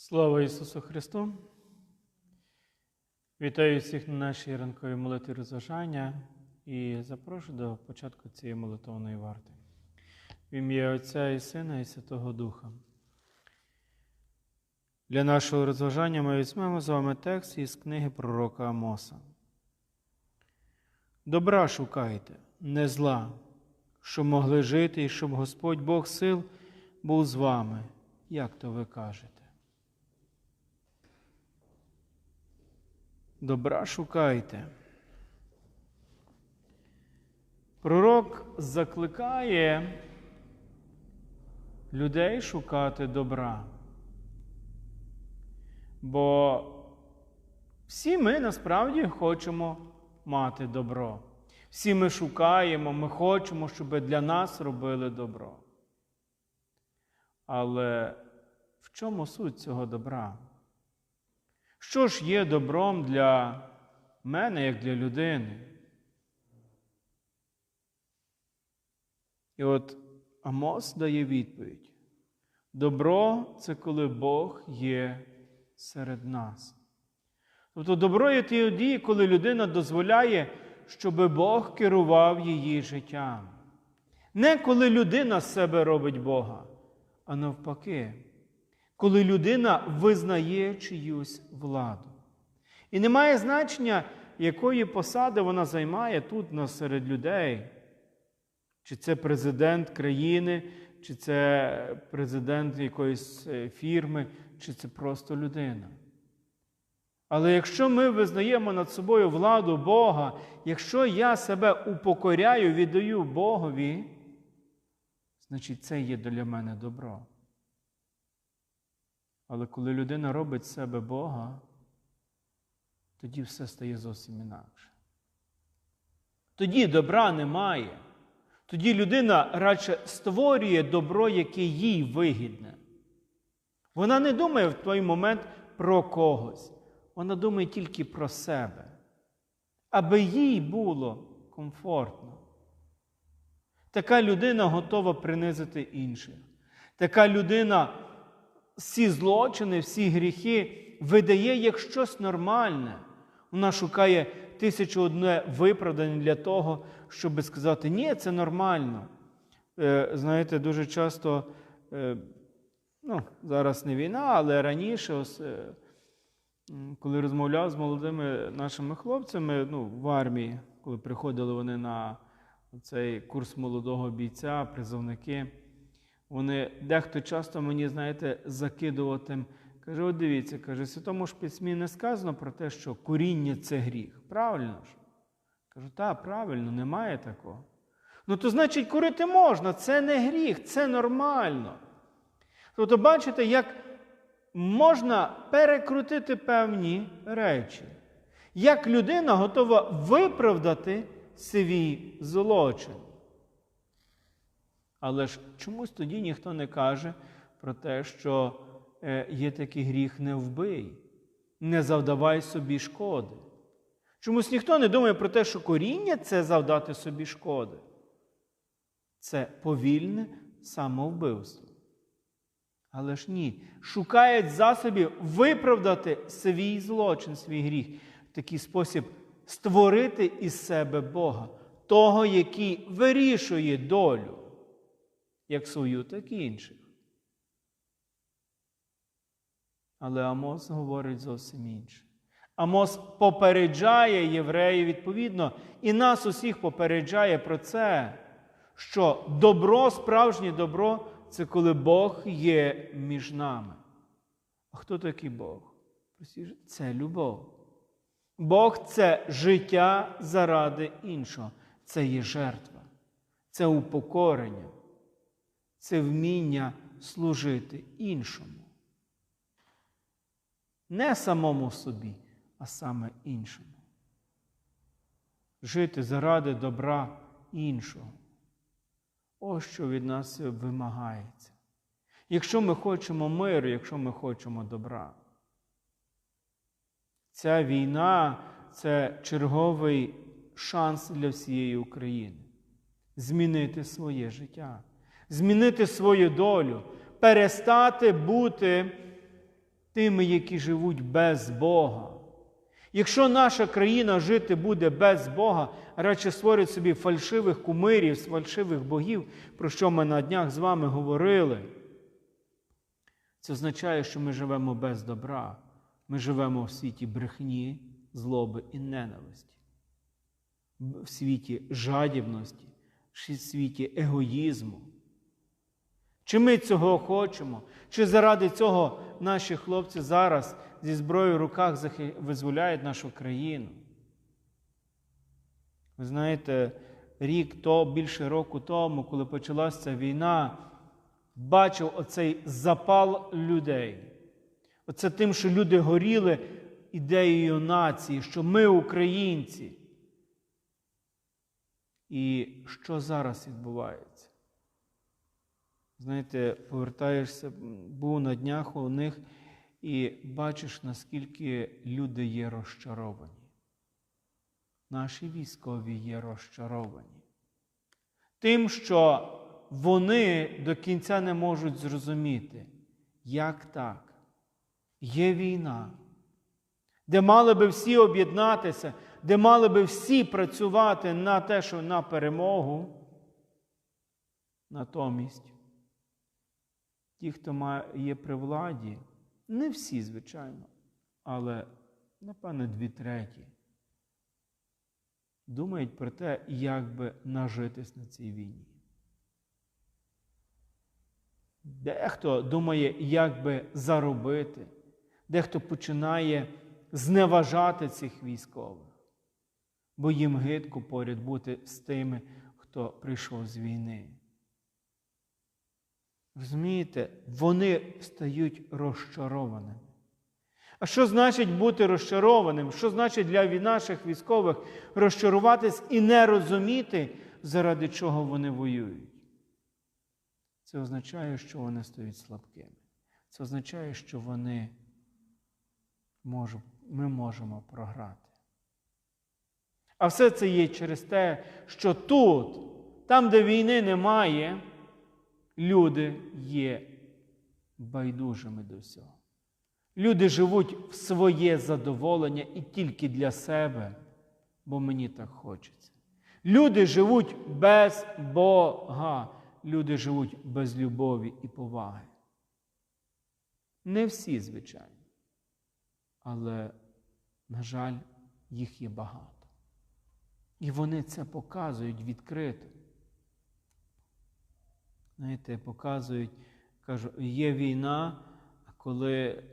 Слава Ісусу Христу! Вітаю всіх на нашій ранковій молитві розважання і запрошую до початку цієї молитовної варти. В ім'я Отця і Сина і Святого Духа. Для нашого розважання ми візьмемо з вами текст із книги пророка Амоса. Добра шукайте, не зла, щоб могли жити і щоб Господь Бог сил був з вами, як то ви кажете. Добра шукайте. Пророк закликає людей шукати добра. Бо всі ми насправді хочемо мати добро. Всі ми шукаємо, ми хочемо, щоб для нас робили добро. Але в чому суть цього добра? Що ж є добром для мене, як для людини? І от Амос дає відповідь: добро це коли Бог є серед нас. Тобто добро є тоді, коли людина дозволяє, щоб Бог керував її життям. Не коли людина з себе робить Бога, а навпаки коли людина визнає чиюсь владу. І не має значення, якої посади вона займає тут серед людей. Чи це президент країни, чи це президент якоїсь е, фірми, чи це просто людина. Але якщо ми визнаємо над собою владу Бога, якщо я себе упокоряю, віддаю Богові, значить це є для мене добро. Але коли людина робить себе Бога, тоді все стає зовсім інакше. Тоді добра немає. Тоді людина радше створює добро, яке їй вигідне. Вона не думає в той момент про когось. Вона думає тільки про себе, аби їй було комфортно. Така людина готова принизити інших. Така людина всі злочини, всі гріхи видає як щось нормальне. Вона шукає тисячу одне виправдання для того, щоб сказати, ні, це нормально. Е, знаєте, дуже часто, е, ну, зараз не війна, але раніше, ось, е, коли розмовляв з молодими нашими хлопцями ну, в армії, коли приходили вони на цей курс молодого бійця, призовники. Вони дехто часто мені, знаєте, закидуватим. Каже, от дивіться, каже, Святому ж письмі не сказано про те, що коріння це гріх. Правильно ж? Кажу, так, правильно, немає такого. Ну, то значить, курити можна, це не гріх, це нормально. Тобто, бачите, як можна перекрутити певні речі, як людина готова виправдати свій злочин. Але ж чомусь тоді ніхто не каже про те, що е, є такий гріх не вбий, не завдавай собі шкоди. Чомусь ніхто не думає про те, що коріння це завдати собі шкоди. Це повільне самовбивство. Але ж ні, шукають засобів виправдати свій злочин, свій гріх, в такий спосіб створити із себе Бога, того, який вирішує долю як свою, так і інших. Але Амос говорить зовсім інше. Амос попереджає євреїв відповідно, і нас усіх попереджає про це, що добро, справжнє добро це коли Бог є між нами. А хто такий Бог? Це любов. Бог це життя заради іншого. Це є жертва, це упокорення це вміння служити іншому. Не самому собі, а саме іншому. Жити заради добра іншого. Ось що від нас вимагається. Якщо ми хочемо миру, якщо ми хочемо добра. Ця війна це черговий шанс для всієї України змінити своє життя змінити свою долю, перестати бути тими, які живуть без Бога. Якщо наша країна жити буде без Бога, радше створить собі фальшивих кумирів, фальшивих богів, про що ми на днях з вами говорили, це означає, що ми живемо без добра. Ми живемо в світі брехні, злоби і ненависті, в світі жадібності, в світі егоїзму. Чи ми цього хочемо? Чи заради цього наші хлопці зараз зі зброєю в руках визволяють нашу країну? Ви знаєте, рік то більше року тому, коли почалася війна, бачив оцей запал людей. Оце тим, що люди горіли ідеєю нації, що ми українці. І що зараз відбувається? Знаєте, повертаєшся, був на днях у них і бачиш, наскільки люди є розчаровані. Наші військові є розчаровані. Тим, що вони до кінця не можуть зрозуміти, як так. Є війна, де мали би всі об'єднатися, де мали би всі працювати на те, що на перемогу. Натомість, ті, хто є при владі, не всі, звичайно, але, напевне, дві треті, думають про те, як би нажитись на цій війні. Дехто думає, як би заробити, дехто починає зневажати цих військових, бо їм гидко поряд бути з тими, хто прийшов з війни. Розумієте, вони стають розчарованими. А що значить бути розчарованим? Що значить для наших військових розчаруватись і не розуміти, заради чого вони воюють? Це означає, що вони стають слабкими. Це означає, що вони можуть, ми можемо програти. А все це є через те, що тут, там, де війни немає, люди є байдужими до всього. Люди живуть в своє задоволення і тільки для себе, бо мені так хочеться. Люди живуть без Бога. Люди живуть без любові і поваги. Не всі, звичайно. Але, на жаль, їх є багато. І вони це показують відкрито. Знаєте, показують, кажу, є війна, коли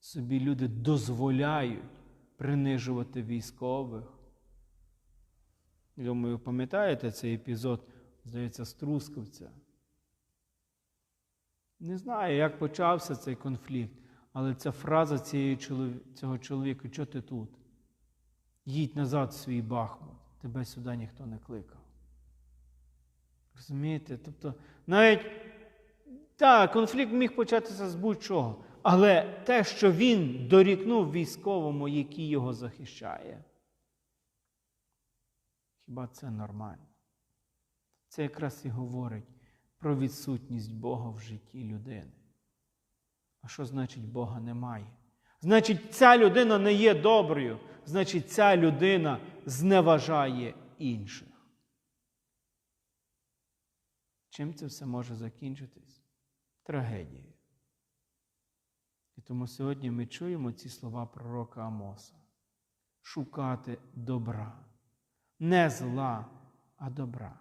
собі люди дозволяють принижувати військових. Думаю, пам'ятаєте цей епізод, здається, з? Не знаю, як почався цей конфлікт, але ця фраза цього чоловіка, що ти тут? Їдь назад в свій Бахмут, тебе сюди ніхто не кликав. Розумієте? Тобто, навіть так, конфлікт міг початися з будь-чого. Але те, що він дорікнув військовому, який його захищає, хіба це нормально? Це якраз і говорить про відсутність Бога в житті людини. А що значить Бога немає? Значить, ця людина не є доброю, значить, ця людина зневажає інших. Чим це все може закінчитись? Трагедією. І тому сьогодні ми чуємо ці слова пророка Амоса: шукати добра, не зла, а добра.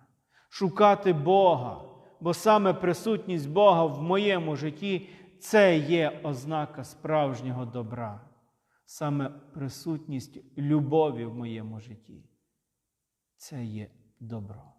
Шукати Бога, бо саме присутність Бога в моєму житті це є ознака справжнього добра, саме присутність любові в моєму житті. Це є добро.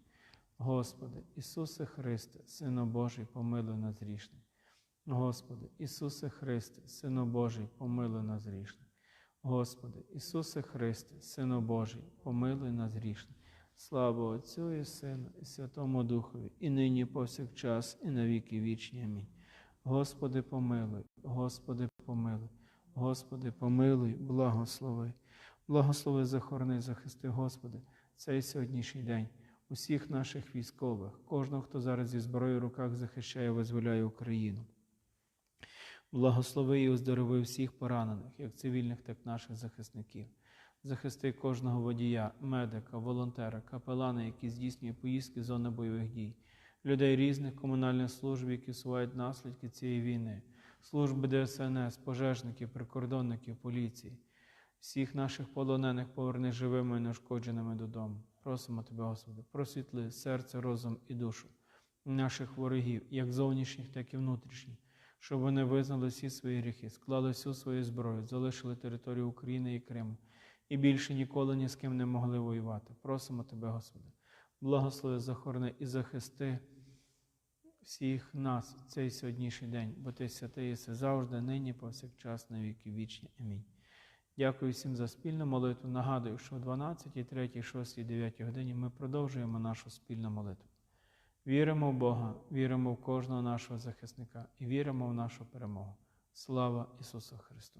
Господи, Ісусе Христе, Сину Божий, помилуй нас грішних. Господи, Ісусе Христе, Сину Божий, помилуй нас грішних. Господи, Ісусе Христе, Сину Божий, помилуй нас грішних. Слава Отцю і Сину, і Святому Духові, і нині, і повсякчас, і на віки вічні. Амінь. Господи, помилуй, Господи, помилуй, Господи, помилуй, благослови. Благослови, захорони, захисти, Господи, цей сьогоднішній день усіх наших військових, кожного, хто зараз зі зброєю в руках захищає, визволяє Україну. Благослови і оздорови всіх поранених, як цивільних, так і наших захисників. Захисти кожного водія, медика, волонтера, капелана, які здійснює поїздки з зони бойових дій, людей різних комунальних служб, які сувають наслідки цієї війни, служби ДСНС, пожежників, прикордонників, поліції, всіх наших полонених поверни живими і неушкодженими додому. Просимо Тебе, Господи, просвітли серце, розум і душу наших ворогів, як зовнішніх, так і внутрішніх, щоб вони визнали всі свої гріхи, склали всю свою зброю, залишили територію України і Криму і більше ніколи ні з ким не могли воювати. Просимо Тебе, Господи, благослови, захорони і захисти всіх нас в цей сьогоднішній день, бо Ти святий єси завжди, нині, повсякчас, на віки вічні. Амінь. Дякую всім за спільну молитву. Нагадую, що о 12, 3, 6, 9 годині ми продовжуємо нашу спільну молитву. Віримо в Бога, віримо в кожного нашого захисника і віримо в нашу перемогу. Слава Ісусу Христу!